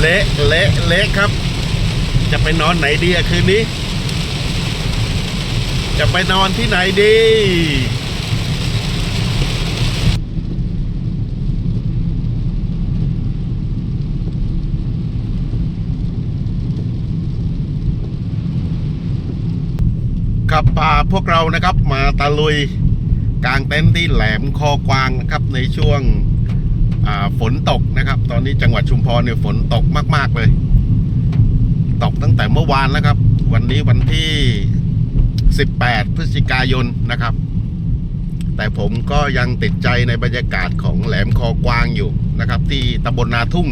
เละเละเละครับ จะไปนอนไหนดีอะคืนนี้ จะไปนอนที่ไหนดีครับพาพวกเรานะครับมาตะลุยกลางเต็นท์ที่แหลมคอกวางนะครับในช่วง ฝนตกนะครับ ตอนนี้จังหวัดชุมพรเนี่ยฝนตกมาก ๆเลย ตกตั้งแต่เมื่อวานแล้วครับ วันนี้วันที่ 18 พฤศจิกายนนะครับ แต่ผมก็ยังติดใจในบรรยากาศของแหลมคอกวางอยู่นะครับ ที่ตำบลนาทุ่ง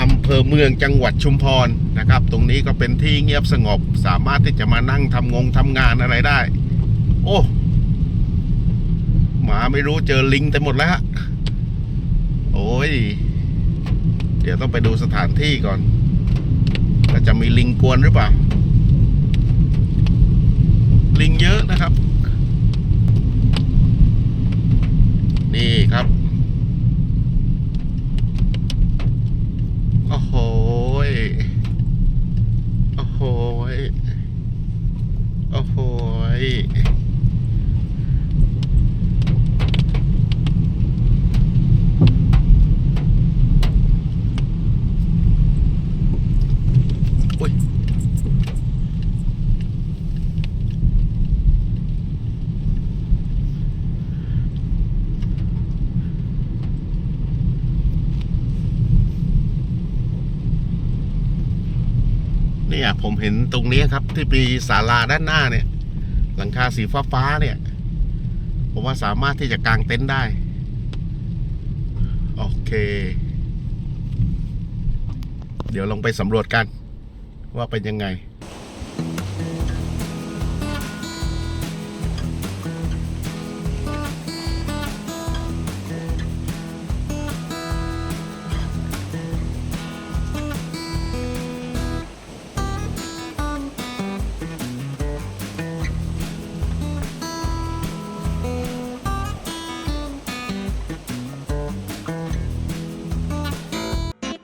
อำเภอเมืองจังหวัดชุมพรนะครับ ตรงนี้ก็เป็นที่เงียบสงบ สามารถที่จะมานั่งทำงงทำงานอะไรได้ โอ้หมาไม่รู้เจอลิงแต่หมดแล้วฮะ โอ้ย เดี๋ยวต้องไปดูสถานที่ก่อนว่าจะมีลิงกวนหรือเปล่า ลิงเยอะนะครับ นี่ครับ โอ้โหยโอ้โหยโอ้โหยอุ้ย เนี่ยผมเห็นตรงนี้ครับ ที่ปีศาลาด้านหน้าเนี่ย หลังคาสีฟ้าฟ้าเนี่ย ผมว่าสามารถที่จะกางเต็นท์ได้ โอเค เดี๋ยวลงไปสำรวจกัน ว่าเป็นยังไง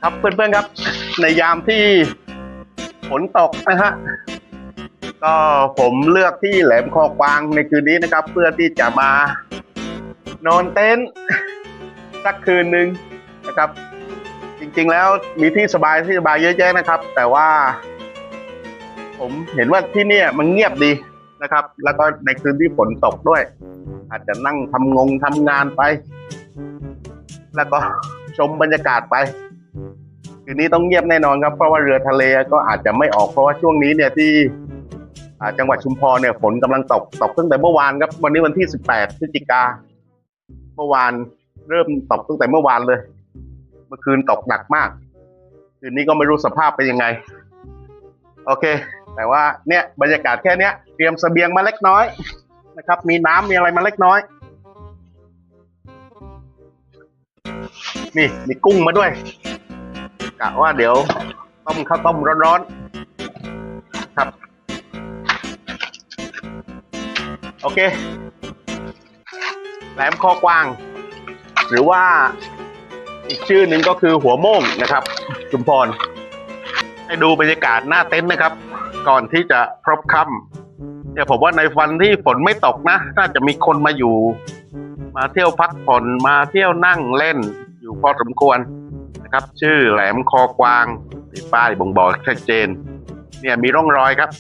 ครับเพื่อนๆครับ ในยามที่ฝนตกนะฮะก็ผมเลือกที่แหลมคอกวางในคืนนี้นะครับ เพื่อที่จะมานอนเต็นท์สักคืนหนึ่งนะครับ จริงๆแล้วมีที่สบายที่สบายเยอะแยะนะครับ แต่ว่า ผมเห็นว่าที่นี่มันเงียบดีนะครับ แล้วก็ในคืนที่ฝนตกด้วย อาจจะนั่งทำงงทำงานไป แล้วก็ชมบรรยากาศไป คืนนี้ต้องเงียบแน่นอนครับเพราะว่าเรือทะเลก็อาจจะไม่ออกเพราะว่าช่วงนี้เนี่ยที่จังหวัดชุมพรเนี่ยฝนกำลังตกตกตั้งแต่เมื่อวานครับ วันนี้วันที่ 18พฤศจิกาเมื่อวานเริ่มตกตั้งแต่เมื่อวานเลย เมื่อคืนตกหนักมาก คืนนี้ก็ไม่รู้สภาพเป็นยังไง โอเค แต่ว่าเนี่ยบรรยากาศแค่เนี้ย เตรียมเสบียงมาเล็กน้อยนะครับ มีน้ำมีอะไรมาเล็กน้อย นี่มีกุ้งมาด้วย กะว่าเดี๋ยวต้มข้าวต้มร้อนๆครับ โอเค แหลมคอกวาง หรือว่าอีกชื่อหนึ่งก็คือหัวโม่งนะครับชุมพร ให้ดูบรรยากาศหน้าเต็นท์นะครับ ก่อนที่จะพรบค่ำเนี่ยผมว่าในวันที่ฝนไม่ตกนะ น่าจะมีคนมาอยู่ มาเที่ยวพักผ่อนมาเที่ยวนั่งเล่นอยู่พอสมควร นะครับ ชื่อแหลมคอกวางมีป้ายบ่งบอกชัดเจน เนี่ยมีร่องรอยครับ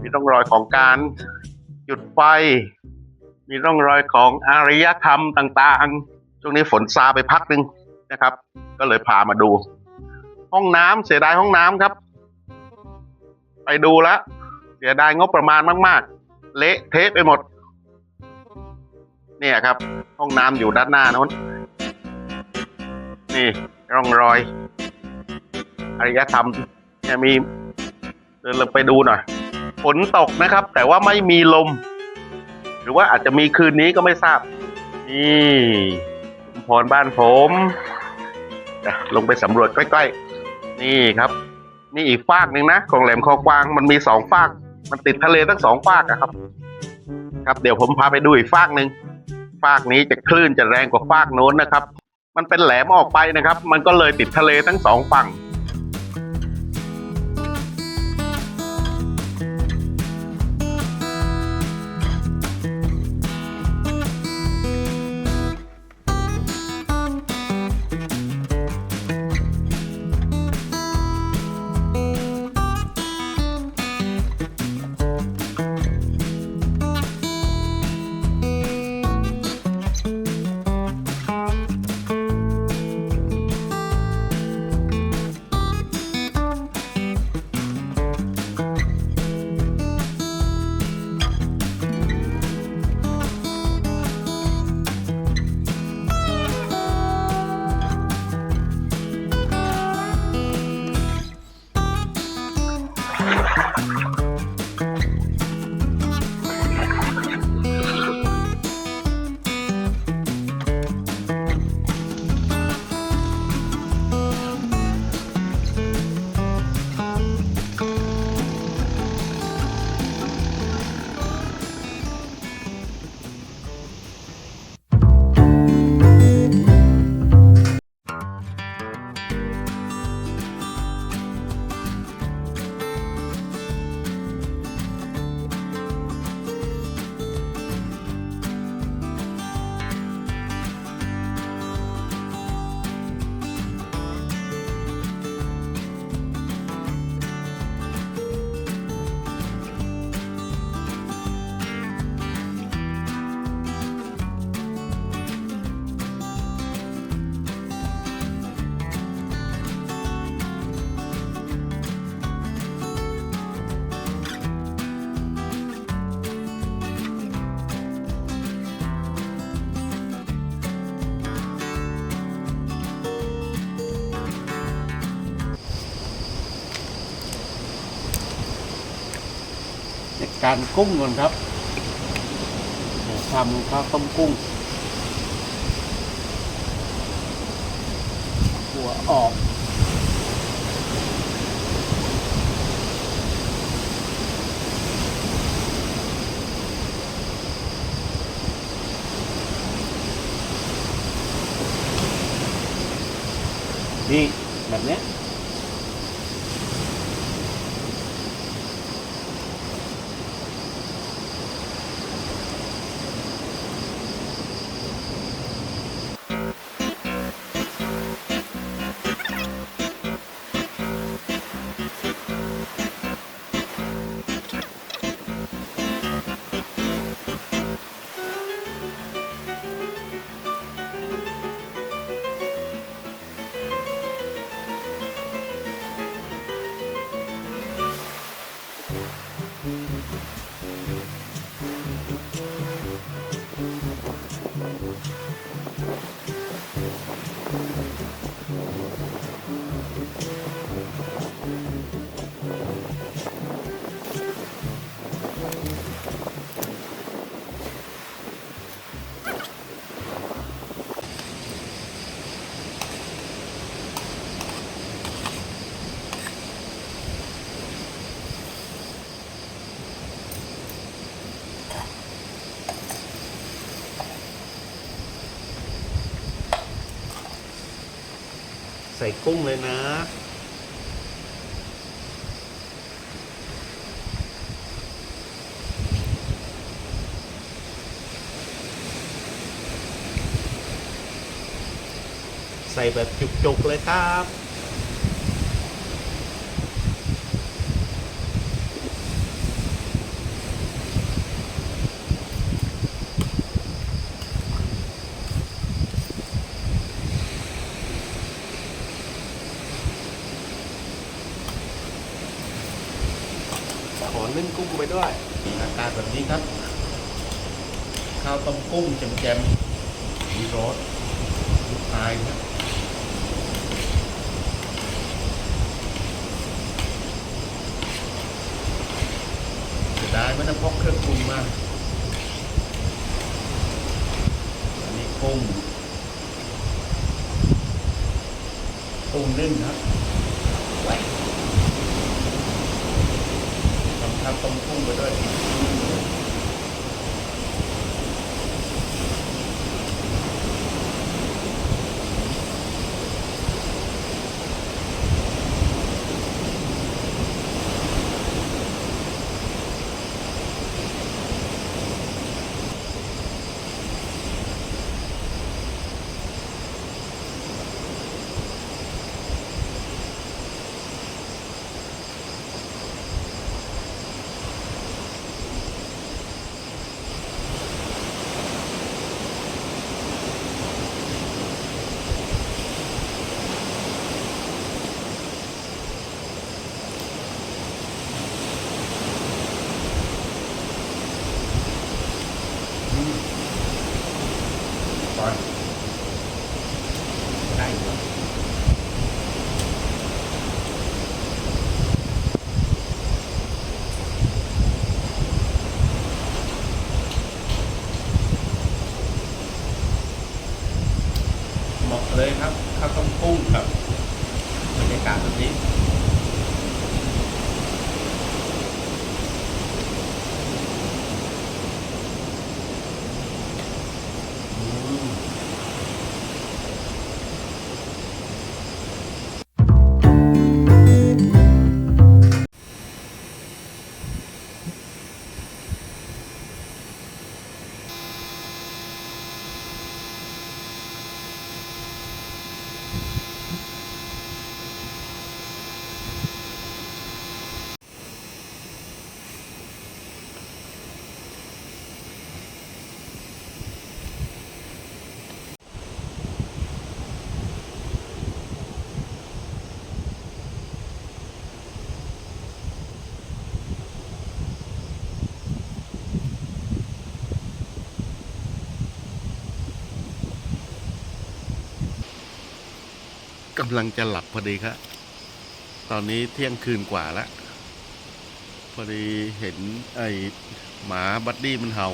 มีร่องรอยของการจุดไฟ มีร่องรอยของอารยธรรมต่างๆช่วงนี้ฝนซาไปพักหนึ่งนะครับ ก็เลยพามาดู ห้องน้ำเสียดายห้องน้ำครับ ไปดูแล้วเสียดายงบประมาณมาก ๆ เละเทะไปหมด เนี่ยครับ ห้องน้ำอยู่ด้านหน้าโน้น นี่ร่องรอยอารยธรรมเนี่ยมีเดินลงไปดูหน่อยฝนตกนะครับ แต่ว่าไม่มีลม หรือว่าอาจจะมีคืนนี้ก็ไม่ทราบ นี่พรบ้านผมลงไปสำรวจใกล้ๆ นี่ครับ นี่อีกฟากหนึ่งนะ ของแหลมคอกวางมันมีสองฟาก มันติดทะเลทั้งสองฟากอะครับ ครับ เดี๋ยวผมพาไปดูอีกฟากหนึ่งฟากนี้จะคลื่นจะแรงกว่าฟากโน้นนะครับ มันเป็นแหลมออกไปนะครับ มันก็เลยติดทะเลทั้งสองฝั่ง การกุ้งก่อนครับทำข้าวต้มกุ้งหัวออกนี่แบบเนี้ย ใส่กุ้งเลยนะ ใส่แบบจุกๆเลยครับ ขอนึ่งกุ้งไปด้วยอาการแบบนี้ครับ ข้าวต้มกุ้งแจมๆมีรสลูกชายครับเสียดายไม่ได้พกเครื่องปรุงมาอันนี้กุ้งกุ้งนึ่งครับไว้ ทำต้มกุ้งไปด้วย กำลังจะหลับพอดีครับ ตอนนี้เที่ยงคืนกว่าแล้วพอดีเห็นไอหมาบัดดี้มันเห่า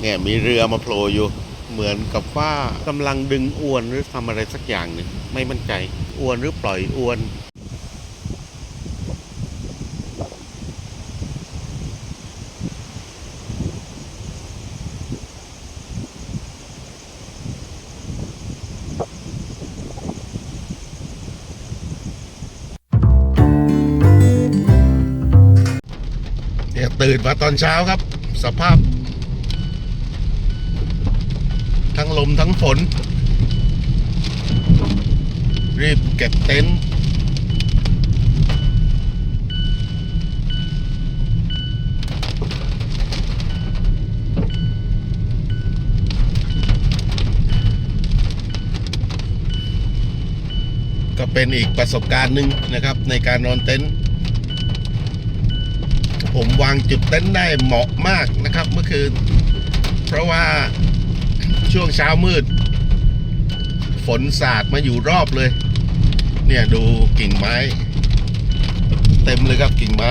เนี่ยมีเรือมาโผล่อยู่ เหมือนกับว่ากำลังดึงอวนหรือทำอะไรสักอย่างหนึ่งไม่มั่นใจ อวนหรือปล่อยอวน ตื่นมาตอนเช้าครับ สภาพ ทั้งลมทั้งฝน รีบเก็บเต็นท์ก็เป็นอีกประสบการณ์หนึ่งนะครับในการนอนเต็นท์ ผมวางจุดเต็นท์ได้เหมาะมากนะครับเมื่อคืน เพราะว่าช่วงเช้ามืด ฝนสาดมาอยู่รอบเลย เนี่ยดูกิ่งไม้ เต็มเลยครับกิ่งไม้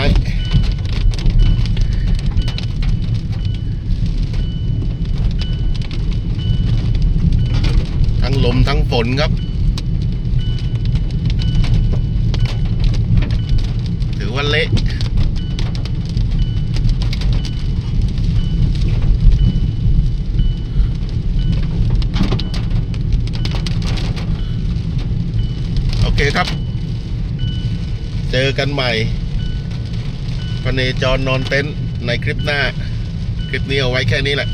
ทั้งลมทั้งฝนครับถือว่าเละ เจอกันใหม่พเนจรนอนเต็นท์ในคลิปหน้า คลิปนี้เอาไว้แค่นี้แหละ